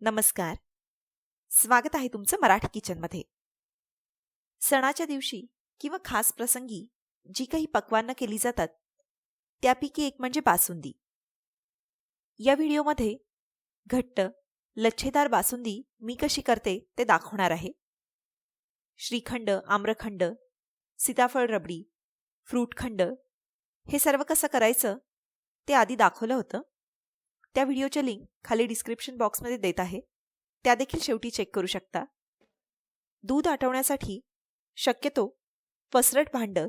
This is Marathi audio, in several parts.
नमस्कार. स्वागत आहे तुमचं मराठी किचनमध्ये. सणाच्या दिवशी किंवा खास प्रसंगी जी काही पक्वानं केली जातात त्यापैकी एक म्हणजे बासुंदी. या व्हिडिओमध्ये घट्ट लच्छेदार बासुंदी मी कशी करते ते दाखवणार आहे. श्रीखंड आम्रखंड सीताफळ रबडी फ्रूटखंड हे सर्व कसं करायचं ते आधी दाखवलं होतं. त्या व्हिडिओच्या लिंक खाली डिस्क्रिप्शन बॉक्समध्ये देत आहे. त्या देखील शेवटी चेक करू शकता. दूध आटवण्यासाठी शक्यतो पसरट भांडं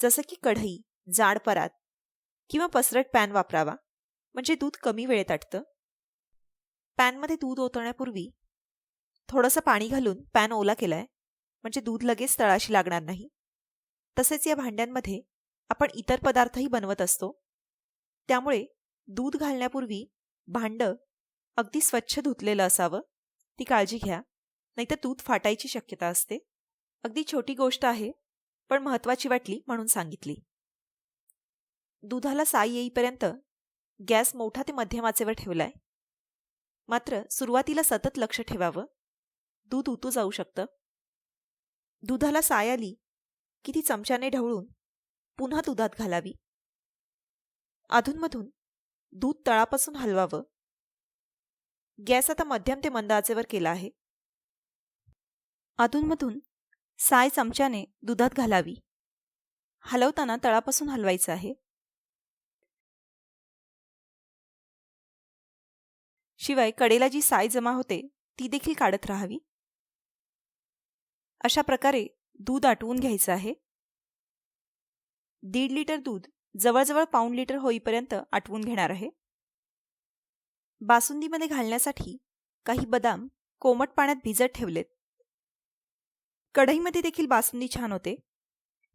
जसं की कढई जाड परात किंवा पसरट पॅन वापरावा म्हणजे दूध कमी वेळेत आटतं. पॅनमध्ये दूध ओतण्यापूर्वी थोडंसं पाणी घालून पॅन ओला केलाय म्हणजे दूध लगेच तळाशी लागणार नाही. तसेच या भांड्यांमध्ये आपण इतर पदार्थही बनवत असतो. त्यामुळे दूध घालण्यापूर्वी भांडं अगदी स्वच्छ धुतलेलं असावं ती काळजी घ्या. नाहीतर दूध फाटायची शक्यता असते. अगदी छोटी गोष्ट आहे पण महत्वाची वाटली म्हणून सांगितली. दुधाला साई येईपर्यंत गॅस मोठा ते मध्यमाचेवर ठेवलाय. मात्र सुरुवातीला सतत लक्ष ठेवावं. दूध उतू जाऊ शकतं. दुधाला साय आली की ती चमच्याने ढवळून पुन्हा दुधात घालावी. अधूनमधून दूध तळापासून हलवावं. गॅस आता मध्यम ते मंद आचेवर केला आहे. अधूनमधून साय चमच्याने दुधात घालावी. हलवताना तळापासून हलवायचं आहे. शिवाय कडेला जी साय जमा होते ती देखील काढत राहावी. अशा प्रकारे दूध आटवून घ्यायचं आहे. दीड लिटर दूध जवळजवळ पाऊण लिटर होईपर्यंत आटवून घेणार आहे. बासुंदीमध्ये घालण्यासाठी काही बदाम कोमट पाण्यात भिजत ठेवलेत. कढईमध्ये देखील बासुंदी छान होते.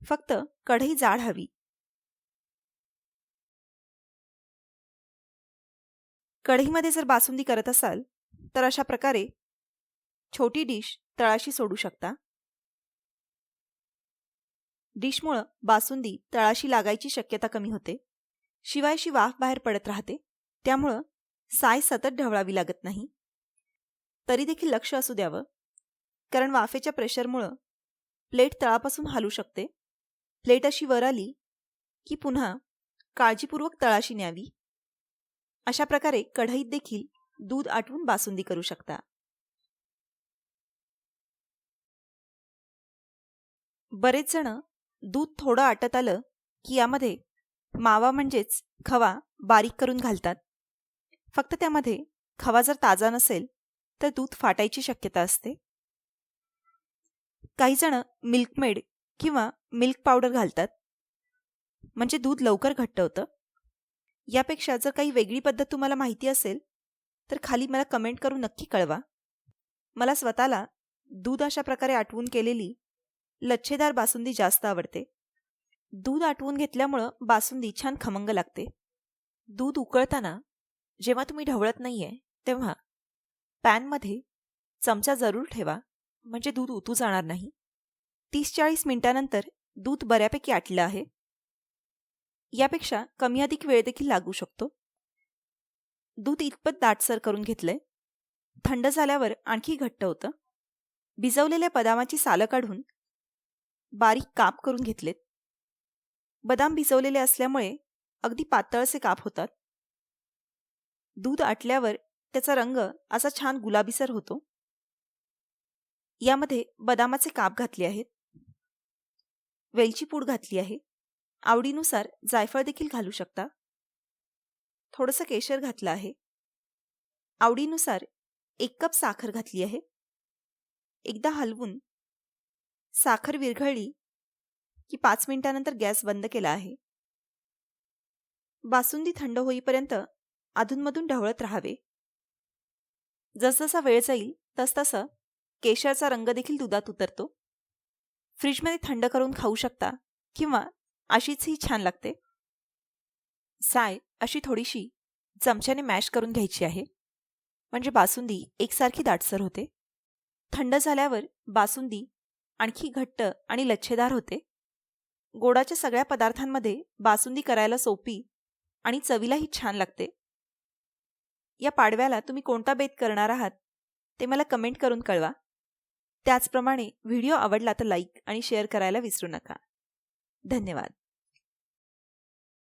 फक्त कढई जाड हवी. कढईमध्ये जर बासुंदी करत असाल तर अशा प्रकारे छोटी डिश तळाशी सोडू शकता. डिशमुळं बासुंदी तळाशी लागायची शक्यता कमी होते. शिवाय शी वाफ बाहेर पडत राहते. त्यामुळं साय सतत ढवळावी लागत नाही. तरी देखील लक्ष असू द्यावं. कारण वाफेच्या प्रेशरमुळं प्लेट तळापासून हालू शकते. प्लेट अशी वर आली की पुन्हा काळजीपूर्वक तळाशी न्यावी. अशा प्रकारे कढईत देखील दूध आटवून बासुंदी करू शकता. बरेच जण दूध थोडं आटत आलं की यामध्ये मावा म्हणजेच खवा बारीक करून घालतात. फक्त त्यामध्ये खवा जर ताजा नसेल तर दूध फाटायची शक्यता असते. काही जण मिल्कमेड किंवा मिल्क पावडर घालतात. म्हणजे दूध लवकर घट्ट होतं. यापेक्षा जर काही वेगळी पद्धत तुम्हाला माहिती असेल तर खाली मला कमेंट करून नक्की कळवा. मला स्वतःला दूध अशा प्रकारे आटवून केलेली लच्छेदार बासुंदी जास्त आवडते. दूध आटवून घेतल्यामुळं बासुंदी छान खमंग लागते. दूध उकळताना जेव्हा तुम्ही ढवळत नाहीये तेव्हा पॅनमध्ये चमचा जरूर ठेवा म्हणजे दूध उतू जाणार नाही. तीस चाळीस मिनिटानंतर दूध बऱ्यापैकी आटलं आहे. यापेक्षा कमी अधिक वेळ देखील लागू शकतो. दूध इतपत दाटसर करून घेतलंय. थंड झाल्यावर आणखी घट्ट होतं. भिजवलेल्या बदामाची सालं काढून बारीक काप करून घेतलेत. बदाम भिजवलेले असल्यामुळे अगदी पातळसे काप होतात. दूध आटल्यावर त्याचा रंग असा छान गुलाबीसर होतो. यामध्ये बदामाचे काप घातले आहेत. वेलची पूड घातली आहे. आवडीनुसार जायफळ देखील घालू शकता. थोडंसं केशर घातलं आहे. आवडीनुसार एक कप साखर घातली आहे. एकदा हलवून साखर विरघळली की पाच मिनिटानंतर गॅस बंद केला आहे. बासुंदी थंड होईपर्यंत अधूनमधून ढवळत राहावे. जसजसा वेळ जाईल तसतसं केशरचा रंग देखील दुधात उतरतो. फ्रीजमध्ये थंड करून खाऊ शकता किंवा अशीच ही छान लागते. साय अशी थोडीशी चमच्याने मॅश करून घ्यायची आहे. म्हणजे बासुंदी एकसारखी दाटसर होते. थंड झाल्यावर बासुंदी आणखी घट्ट आणि लच्छेदार होते. गोडाच्या सगळ्या पदार्थांमध्ये बासुंदी करायला सोपी आणि चवीलाही छान लागते. या पाडव्याला तुम्ही कोणता बेत करणार आहात ते मला कमेंट करून कळवा. त्याचप्रमाणे व्हिडिओ आवडला तर लाईक आणि शेअर करायला विसरू नका. धन्यवाद.